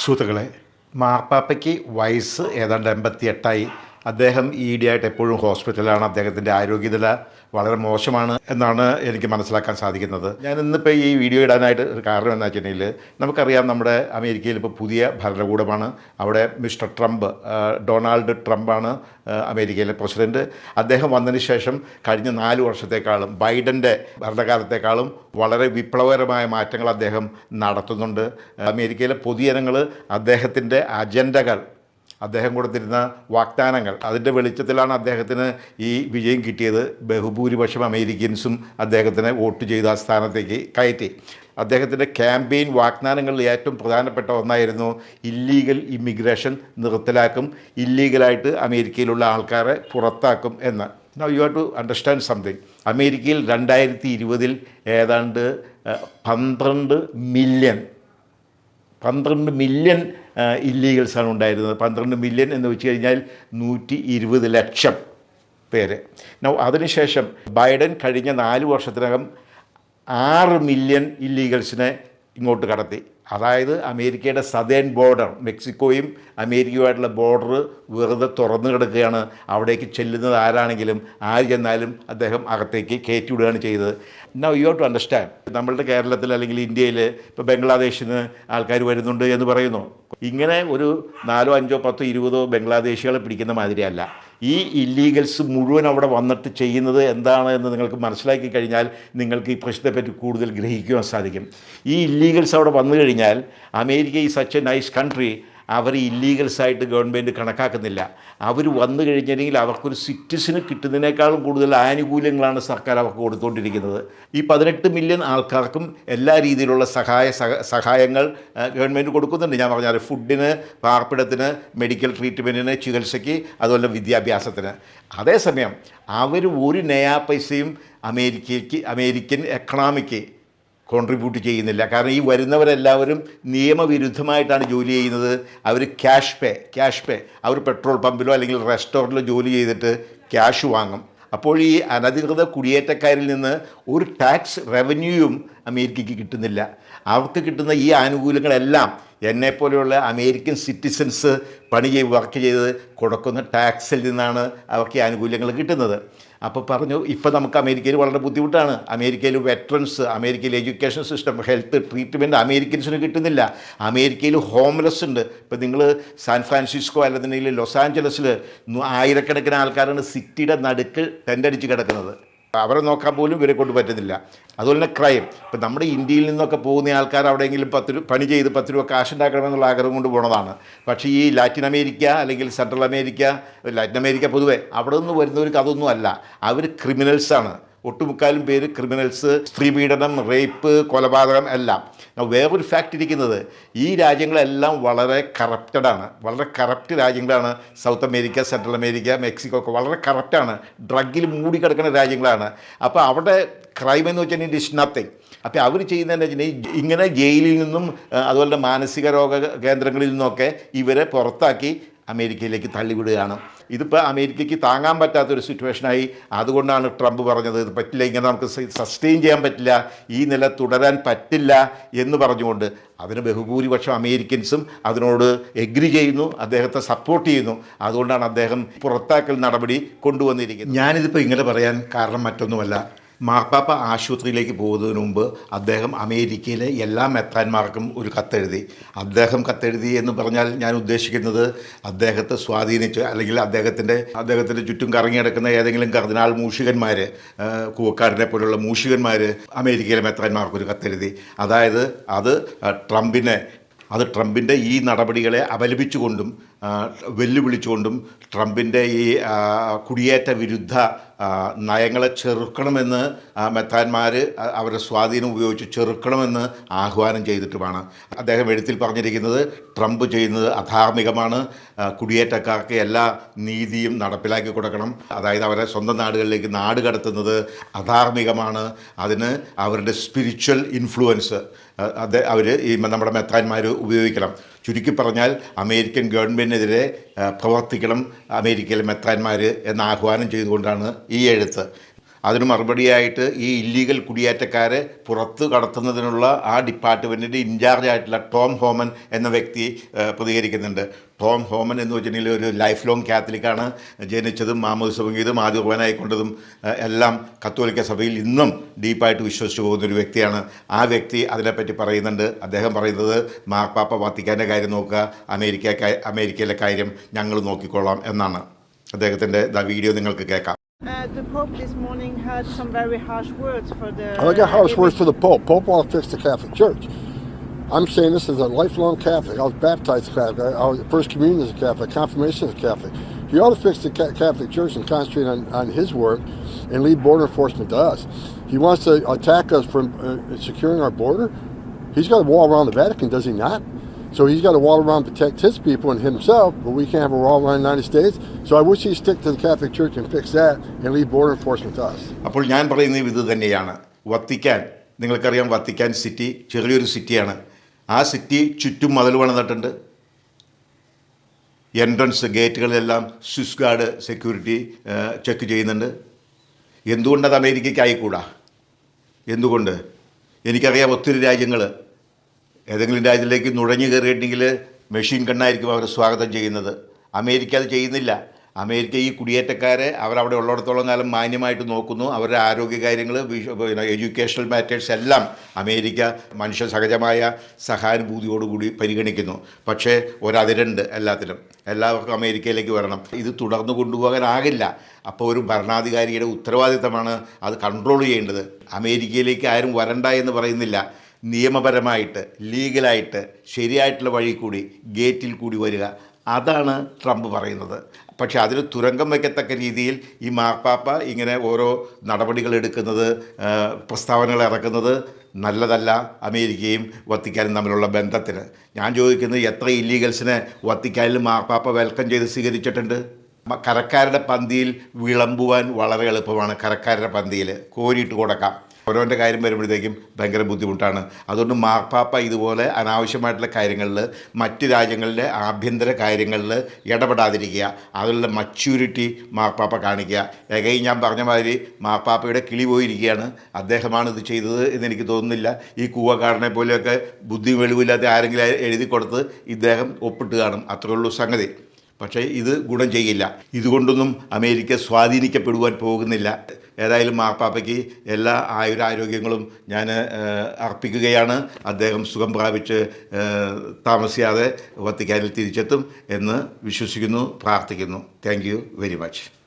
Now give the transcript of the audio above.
സുഹൃത്തുക്കളെ മാർപ്പാപ്പയ്ക്ക് വയസ്സ് ഏതാണ്ട് എൺപത്തി എട്ടായി അദ്ദേഹം ഈയിടെയായിട്ട് എപ്പോഴും ഹോസ്പിറ്റലാണ് അദ്ദേഹത്തിന്റെ ആരോഗ്യനില വളരെ മോശമാണ് എന്നാണ് എനിക്ക് മനസ്സിലാക്കാൻ സാധിക്കുന്നത്. ഞാൻ ഇന്നിപ്പോൾ ഈ വീഡിയോ ഇടാനായിട്ട് ഒരു കാരണം എന്താ വെച്ചിട്ടുണ്ടെങ്കിൽ നമുക്കറിയാം നമ്മുടെ അമേരിക്കയിൽ ഇപ്പോൾ പുതിയ ഭരണകൂടമാണ്. അവിടെ മിസ്റ്റർ ട്രംപ് ഡൊണാൾഡ് ട്രംപാണ് അമേരിക്കയിലെ പ്രസിഡന്റ് അദ്ദേഹം വന്നതിന് ശേഷം കഴിഞ്ഞ നാല് വർഷത്തേക്കാളും ബൈഡന്റെ ഭരണകാലത്തേക്കാളും വളരെ വിപ്ലവകരമായ മാറ്റങ്ങൾ അദ്ദേഹം നടത്തുന്നുണ്ട്. അമേരിക്കയിലെ പൊതുജനങ്ങൾ അദ്ദേഹത്തിന്റെ അജണ്ടകൾ അദ്ദേഹം കൊടുത്തിരുന്ന വാഗ്ദാനങ്ങൾ. അതിന്റെ വെളിച്ചത്തിലാണ് അദ്ദേഹത്തിന് ഈ വിജയം കിട്ടിയത്. ബഹുഭൂരിപക്ഷം അമേരിക്കൻസും അദ്ദേഹത്തിന് വോട്ട് ചെയ്ത് ആ സ്ഥാനത്തേക്ക് കയറ്റി. അദ്ദേഹത്തിന്റെ ക്യാമ്പയിൻ വാഗ്ദാനങ്ങളിൽ ഏറ്റവും പ്രധാനപ്പെട്ട ഒന്നായിരുന്നു ഇല്ലീഗൽ ഇമിഗ്രേഷൻ നിർത്തലാക്കും ഇല്ലീഗലായിട്ട് അമേരിക്കയിലുള്ള ആൾക്കാരെ പുറത്താക്കും എന്ന്. Now you have to understand something അമേരിക്കയിൽ രണ്ടായിരത്തി ഇരുപതിൽ ഏതാണ്ട് പന്ത്രണ്ട് മില്യൺ പന്ത്രണ്ട് മില്യൺ ഇല്ലീഗൽസാണ് ഉണ്ടായിരുന്നത്. പന്ത്രണ്ട് മില്യൺ എന്ന് വെച്ച് കഴിഞ്ഞാൽ നൂറ്റി ഇരുപത് ലക്ഷം പേര്. അതിനുശേഷം ബൈഡൻ കഴിഞ്ഞ നാല് വർഷത്തിനകം ആറ് മില്യൺ ഇല്ലീഗൽസിനെ ഇങ്ങോട്ട് കടത്തി. അതായത് അമേരിക്കയുടെ സതേൺ ബോർഡർ മെക്സിക്കോയും അമേരിക്കയുമായിട്ടുള്ള ബോർഡർ വെറുതെ തുറന്നു കിടക്കുകയാണ്. അവിടേക്ക് ചെല്ലുന്നത് ആരാണെങ്കിലും ആര് ചെന്നാലും അദ്ദേഹം അകത്തേക്ക് കയറ്റിവിടുകയാണ് ചെയ്തത്. നൗ യു ടു അണ്ടർസ്റ്റാൻഡ് നമ്മളുടെ കേരളത്തിൽ അല്ലെങ്കിൽ ഇന്ത്യയിൽ ഇപ്പോൾ ബംഗ്ലാദേശിൽ നിന്ന് ആൾക്കാർ വരുന്നുണ്ട് എന്ന് പറയുന്നു. ഇങ്ങനെ ഒരു നാലോ അഞ്ചോ പത്തോ ഇരുപതോ ബംഗ്ലാദേശികളെ പിടിക്കുന്ന മാതിരിയല്ല. ഈ ഇല്ലീഗൽസ് മുഴുവൻ അവിടെ വന്നിട്ട് ചെയ്യുന്നത് എന്താണ് എന്ന് നിങ്ങൾക്ക് മനസ്സിലാക്കി കഴിഞ്ഞാൽ നിങ്ങൾക്ക് ഈ പ്രശ്നത്തെപ്പറ്റി കൂടുതൽ ഗ്രഹിക്കുവാൻ സാധിക്കും. ഈ ഇല്ലീഗൽസ് അവിടെ വന്നു കഴിഞ്ഞാൽ അമേരിക്ക ഈ സച്ച് എ നൈസ് കൺട്രി അവർ ഇല്ലീഗൽസായിട്ട് ഗവൺമെന്റ് കണക്കാക്കുന്നില്ല. അവർ വന്നു കഴിഞ്ഞിട്ടുണ്ടെങ്കിൽ അവർക്കൊരു സിറ്റിസിന് കിട്ടുന്നതിനേക്കാളും കൂടുതൽ ആനുകൂല്യങ്ങളാണ് സർക്കാർ അവർക്ക് കൊടുത്തുകൊണ്ടിരിക്കുന്നത് ഈ പതിനെട്ട് മില്യൺ ആൾക്കാർക്കും എല്ലാ രീതിയിലുള്ള സഹായ സഹായങ്ങൾ ഗവൺമെന്റ് കൊടുക്കുന്നുണ്ട്. ഞാൻ പറഞ്ഞാൽ ഫുഡിന് പാർപ്പിടത്തിന് മെഡിക്കൽ ട്രീറ്റ്മെന്റിന് ചികിത്സയ്ക്ക് അതുപോലെ വിദ്യാഭ്യാസത്തിന്. അതേസമയം അവർ ഒരു നയാ പൈസയും അമേരിക്കയ്ക്ക് അമേരിക്കൻ എക്കണോമിക്ക് കോൺട്രിബ്യൂട്ട് ചെയ്യുന്നില്ല. കാരണം ഈ വരുന്നവരെല്ലാവരും നിയമവിരുദ്ധമായിട്ടാണ് ജോലി ചെയ്യുന്നത്. അവർ ക്യാഷ് പേ ക്യാഷ് പേ അവർ പെട്രോൾ പമ്പിലോ അല്ലെങ്കിൽ റെസ്റ്റോറന്റിലോ ജോലി ചെയ്തിട്ട് ക്യാഷ് വാങ്ങും. അപ്പോൾ ഈ അനധികൃത കുടിയേറ്റക്കാരിൽ നിന്ന് ഒരു ടാക്സ് റവന്യൂയും അമേരിക്കയ്ക്ക് കിട്ടുന്നില്ല. അവർക്ക് കിട്ടുന്ന ഈ ആനുകൂല്യങ്ങളെല്ലാം എന്നെപ്പോലെയുള്ള അമേരിക്കൻ സിറ്റിസൻസ് പണി ചെയ്ത് വർക്ക് ചെയ്ത് കൊടുക്കുന്ന ടാക്സിൽ നിന്നാണ് അവർക്ക് ഈ ആനുകൂല്യങ്ങൾ കിട്ടുന്നത്. അപ്പോൾ പറഞ്ഞു ഇപ്പോൾ നമുക്ക് അമേരിക്കയിൽ വളരെ ബുദ്ധിമുട്ടാണ്. അമേരിക്കയിൽ വെറ്ററൻസ് അമേരിക്കയിൽ എഡ്യൂക്കേഷൻ സിസ്റ്റം ഹെൽത്ത് ട്രീറ്റ്മെന്റ് അമേരിക്കൻസിന് കിട്ടുന്നില്ല. അമേരിക്കയിൽ ഹോംലെസ് ഉണ്ട്. ഇപ്പോൾ നിങ്ങൾ സാൻ ഫ്രാൻസിസ്കോ അല്ലെന്നുണ്ടെങ്കിൽ ലോസ് ആഞ്ചലസിൽ ആയിരക്കണക്കിന് ആൾക്കാരാണ് സിറ്റിയുടെ നടുക്ക് ടെന്റടിച്ച് കിടക്കുന്നത്. അവരെ നോക്കാൻ പോലും ഇവരെ കൊണ്ട് പറ്റുന്നില്ല. അതുപോലെ തന്നെ ക്രൈം ഇപ്പം നമ്മുടെ ഇന്ത്യയിൽ നിന്നൊക്കെ പോകുന്ന ആൾക്കാർ അവിടെയെങ്കിലും പത്ത് രൂപ പണി ചെയ്ത് പത്ത് രൂപ കാശ് ഉണ്ടാക്കണമെന്നുള്ള ആഗ്രഹം കൊണ്ട് പോണതാണ്. പക്ഷേ ഈ ലാറ്റിൻ അമേരിക്ക അല്ലെങ്കിൽ സെൻട്രൽ അമേരിക്ക ലാറ്റിൻ അമേരിക്ക പൊതുവെ അവിടെ നിന്ന് വരുന്നവർക്ക് അതൊന്നും അല്ല. അവർ ക്രിമിനൽസാണ് ഒട്ടുമുക്കാലും പേര് ക്രിമിനൽസ് സ്ത്രീപീഡനം റേപ്പ് കൊലപാതകം എല്ലാം. വേറൊരു ഫാക്റ്റ് ഇരിക്കുന്നത് ഈ രാജ്യങ്ങളെല്ലാം വളരെ കറപ്റ്റഡാണ് വളരെ കറപ്റ്റ് രാജ്യങ്ങളാണ്. South America Central America Mexico ഒക്കെ വളരെ കറപ്റ്റാണ് ഡ്രഗിൽ മൂടിക്കിടക്കുന്ന രാജ്യങ്ങളാണ്. അപ്പോൾ അവിടെ ക്രൈം എന്ന് വെച്ചാൽ ഇസ് നത്തിങ് അപ്പോൾ അവർ ചെയ്യുന്നതെന്ന് വെച്ചിട്ടുണ്ടെങ്കിൽ ഇങ്ങനെ ജയിലിൽ നിന്നും അതുപോലെ മാനസിക രോഗ കേന്ദ്രങ്ങളിൽ നിന്നൊക്കെ ഇവരെ പുറത്താക്കി അമേരിക്കയിലേക്ക് തള്ളിവിടുകയാണ്. ഇതിപ്പോൾ അമേരിക്കയ്ക്ക് താങ്ങാൻ പറ്റാത്തൊരു സിറ്റുവേഷനായി അതുകൊണ്ടാണ് ട്രംപ് പറഞ്ഞത് ഇത് പറ്റില്ല ഇങ്ങനെ നമുക്ക് സസ്റ്റെയിൻ ചെയ്യാൻ പറ്റില്ല ഈ നില തുടരാൻ പറ്റില്ല എന്ന് പറഞ്ഞുകൊണ്ട് അതിന് ബഹുഭൂരിപക്ഷം അമേരിക്കൻസും അതിനോട് എഗ്രി ചെയ്യുന്നു അദ്ദേഹത്തെ സപ്പോർട്ട് ചെയ്യുന്നു. അതുകൊണ്ടാണ് അദ്ദേഹം പുറത്താക്കൽ നടപടി കൊണ്ടുവന്നിരിക്കുന്നത്. ഞാനിതിപ്പോൾ ഇങ്ങനെ പറയാൻ കാരണം മറ്റൊന്നുമല്ല. മാർപ്പാപ്പ ആശുപത്രിയിലേക്ക് പോകുന്നതിന് മുമ്പ് അദ്ദേഹം അമേരിക്കയിലെ എല്ലാ മെത്രാന്മാർക്കും ഒരു കത്തെഴുതി. അദ്ദേഹം കത്തെഴുതി എന്ന് പറഞ്ഞാൽ ഞാൻ ഉദ്ദേശിക്കുന്നത് അദ്ദേഹത്തെ സ്വാധീനിച്ച് അല്ലെങ്കിൽ അദ്ദേഹത്തിന്റെ അദ്ദേഹത്തിന്റെ ചുറ്റും കറങ്ങി കിടക്കുന്ന ഏതെങ്കിലും കർദിനാൾ മൂഷികന്മാർ കൂവക്കാടിനെ പോലുള്ള മൂഷികന്മാർ അമേരിക്കയിലെ മെത്രാന്മാർക്ക് ഒരു കത്തെഴുതി. അതായത് അത് ട്രംപിനെ അത് ട്രംപിന്റെ ഈ നടപടികളെ അപലപിച്ചുകൊണ്ടും വെല്ലുവിളിച്ചുകൊണ്ടും ട്രംപിന്റെ ഈ കുടിയേറ്റ വിരുദ്ധ നയങ്ങളെ ചെറുക്കണമെന്ന് മെത്താന്മാർ അവരുടെ സ്വാധീനം ഉപയോഗിച്ച് ചെറുക്കണമെന്ന് ആഹ്വാനം ചെയ്തിട്ടുമാണ്. അദ്ദേഹം എഴുത്തിൽ പറഞ്ഞിരിക്കുന്നത് ട്രംപ് ചെയ്യുന്നത് അധാർമികമാണ്. കുടിയേറ്റക്കാർക്ക് എല്ലാ നീതിയും നടപ്പിലാക്കി കൊടുക്കണം. അതായത് അവരെ സ്വന്തം നാടുകളിലേക്ക് നാട് കടത്തുന്നത് അധാർമികമാണ്. അതിന് അവരുടെ സ്പിരിച്വൽ ഇൻഫ്ലുവൻസ് അവർ ഈ നമ്മുടെ മെത്താന്മാർ ഉപയോഗിക്കണം. ചുരുക്കി പറഞ്ഞാൽ അമേരിക്കൻ ഗവൺമെന്റിനെതിരെ പ്രവർത്തിക്കണം അമേരിക്കയിലെ മെത്താന്മാർ എന്ന ആഹ്വാനം ചെയ്തുകൊണ്ടാണ് ഈ എഴുത്ത്. അതിന് മറുപടിയായിട്ട് ഈ ഇല്ലീഗൽ കുടിയേറ്റക്കാരെ പുറത്ത് കടത്തുന്നതിനുള്ള ആ ഡിപ്പാർട്ട്മെന്റിന്റെ ഇൻചാർജ് ആയിട്ടുള്ള ടോം ഹോമൻ എന്ന വ്യക്തി പ്രതികരിക്കുന്നുണ്ട്. ടോം ഹോമൻ എന്ന് വെച്ചിട്ടുണ്ടെങ്കിൽ ഒരു ലൈഫ് ലോങ് കാത്തലിക്കാണ്. ജനിച്ചതും മാമോദ് പങ്കിയതും ആദ്യ കുർബാനായിക്കൊണ്ടതും എല്ലാം കത്തോലിക്ക സഭയിൽ ഇന്നും ഡീപ്പായിട്ട് വിശ്വസിച്ചു പോകുന്ന ഒരു വ്യക്തിയാണ്. ആ വ്യക്തി അതിനെപ്പറ്റി പറയുന്നുണ്ട്. അദ്ദേഹം പറയുന്നത് മാർപ്പാപ്പ വത്തിക്കാന്റെ കാര്യം നോക്കുക അമേരിക്ക അമേരിക്കയിലെ കാര്യം ഞങ്ങൾ നോക്കിക്കൊള്ളാം എന്നാണ്. അദ്ദേഹത്തിന്റെ വീഡിയോ നിങ്ങൾക്ക് കേൾക്കാം. Uh, the Pope this morning had some very harsh words for the. I got harsh words for the Pope. Pope want to fix the Catholic Church. I'm saying this as a lifelong Catholic. I was baptized Catholic. I was first communion as a Catholic. Confirmation as a Catholic. He ought to fix the Catholic Church and concentrate on, on his work and leave border enforcement to us. He wants to attack us from uh, securing our border. He's got a wall around the Vatican, does he not? So he's got a wall around to protect his people and himself, but we can't have a wall around the United States. So I wish he'd stick to the Catholic Church and fix that and leave border enforcement to us. അപ്പോൾ ഞാൻ പറയുന്നത് ഇത് തന്നെയാണ് Vatican നിങ്ങൾക്കറിയാം Vatican city ചെറിയൊരു സിറ്റിയാണ് ആ city ചുറ്റും മതിൽ പണിതിട്ടുണ്ട് എൻട്രൻസ് ഗേറ്റുകളിലെല്ലാം സ്വിസ് ഗാർഡ് സെക്യൂരിറ്റി ചെക്ക് ചെയ്യുന്നുണ്ട് എന്തുകൊണ്ടത് അമേരിക്കയ്ക്ക് ആയിക്കൂടാ എന്തുകൊണ്ട് എനിക്കറിയാം ഒത്തിരി രാജ്യങ്ങൾ ഏതെങ്കിലും രാജ്യത്തിലേക്ക് നുഴഞ്ഞു കയറിയിട്ടുണ്ടെങ്കിൽ മെഷീൻ കണ്ണായിരിക്കും അവരെ സ്വാഗതം ചെയ്യുന്നത്. അമേരിക്ക അത് ചെയ്യുന്നില്ല. അമേരിക്ക ഈ കുടിയേറ്റക്കാരെ അവരവിടെ ഉള്ളിടത്തോളം കാലം മാന്യമായിട്ട് നോക്കുന്നു. അവരുടെ ആരോഗ്യ കാര്യങ്ങൾ പിന്നെ എഡ്യൂക്കേഷണൽ മാറ്റേഴ്സ് എല്ലാം അമേരിക്ക മനുഷ്യ സഹജമായ സഹാനുഭൂതിയോടുകൂടി പരിഗണിക്കുന്നു. പക്ഷേ ഒരതിരുണ്ട് എല്ലാത്തിലും. എല്ലാവർക്കും അമേരിക്കയിലേക്ക് വരണം. ഇത് തുടർന്ന് കൊണ്ടുപോകാനാകില്ല. അപ്പോൾ ഒരു ഭരണാധികാരിയുടെ ഉത്തരവാദിത്തമാണ് അത് കൺട്രോൾ ചെയ്യേണ്ടത്. അമേരിക്കയിലേക്ക് ആരും വരണ്ട എന്ന് പറയുന്നില്ല. നിയമപരമായിട്ട് ലീഗലായിട്ട് ശരിയായിട്ടുള്ള വഴി കൂടി ഗേറ്റിൽ കൂടി വരിക. അതാണ് ട്രംപ് പറയുന്നത്. പക്ഷേ അതിന് തുരങ്കം വയ്ക്കത്തക്ക രീതിയിൽ ഈ മാർപ്പാപ്പ ഇങ്ങനെ ഓരോ നടപടികൾ എടുക്കുന്നത് പ്രസ്താവനകൾ ഇറക്കുന്നത് നല്ലതല്ല അമേരിക്കയും വത്തിക്കാനും തമ്മിലുള്ള ബന്ധത്തിന്. ഞാൻ ചോദിക്കുന്നത് എത്ര ഇല്ലീഗൽസിനെ വത്തിക്കാനിൽ മാർപ്പാപ്പ വെൽക്കം ചെയ്ത് സ്വീകരിച്ചിട്ടുണ്ട്? കരക്കാരുടെ പന്തിയിൽ വിളമ്പുവാൻ വളരെ എളുപ്പമാണ് കരക്കാരുടെ പന്തിയിൽ. കോരിയിട്ട് കൊടുക്കാം. ഓരോന്റെ കാര്യം വരുമ്പോഴത്തേക്കും ഭയങ്കര ബുദ്ധിമുട്ടാണ്. അതുകൊണ്ട് മാർപ്പാപ്പ ഇതുപോലെ അനാവശ്യമായിട്ടുള്ള കാര്യങ്ങളിൽ മറ്റ് രാജ്യങ്ങളിലെ ആഭ്യന്തര കാര്യങ്ങളിൽ ഇടപെടാതിരിക്കുക. അതിലുള്ള മച്യൂരിറ്റി മാർപ്പാപ്പ കാണിക്കുക. ഏകൈ ഞാൻ പറഞ്ഞ മാതിരി മാർപ്പാപ്പയുടെ കിളി പോയിരിക്കുകയാണ്. അദ്ദേഹമാണ് ഇത് ചെയ്തത് എന്ന് എനിക്ക് തോന്നുന്നില്ല. ഈ കൂവക്കാരനെ പോലെയൊക്കെ ബുദ്ധി വെളിവില്ലാത്ത ആരെങ്കിലും എഴുതി കൊടുത്ത് ഇദ്ദേഹം ഒപ്പിട്ട് കാണും. അത്രേ ഉള്ളൂ സംഗതി. പക്ഷേ ഇത് ഗുണം ചെയ്യില്ല. ഇതുകൊണ്ടൊന്നും അമേരിക്ക സ്വാധീനിക്കപ്പെടുവാൻ പോകുന്നില്ല. ഏതായാലും മാർപ്പാപ്പയ്ക്ക് എല്ലാ ആയുരാരോഗ്യങ്ങളും ഞാൻ അർപ്പിക്കുകയാണ്. അദ്ദേഹം സുഖം പ്രാപിച്ച് താമസിയാതെ വത്തിക്കാനിൽ തിരിച്ചെത്തും എന്ന് വിശ്വസിക്കുന്നു പ്രാർത്ഥിക്കുന്നു. Thank very much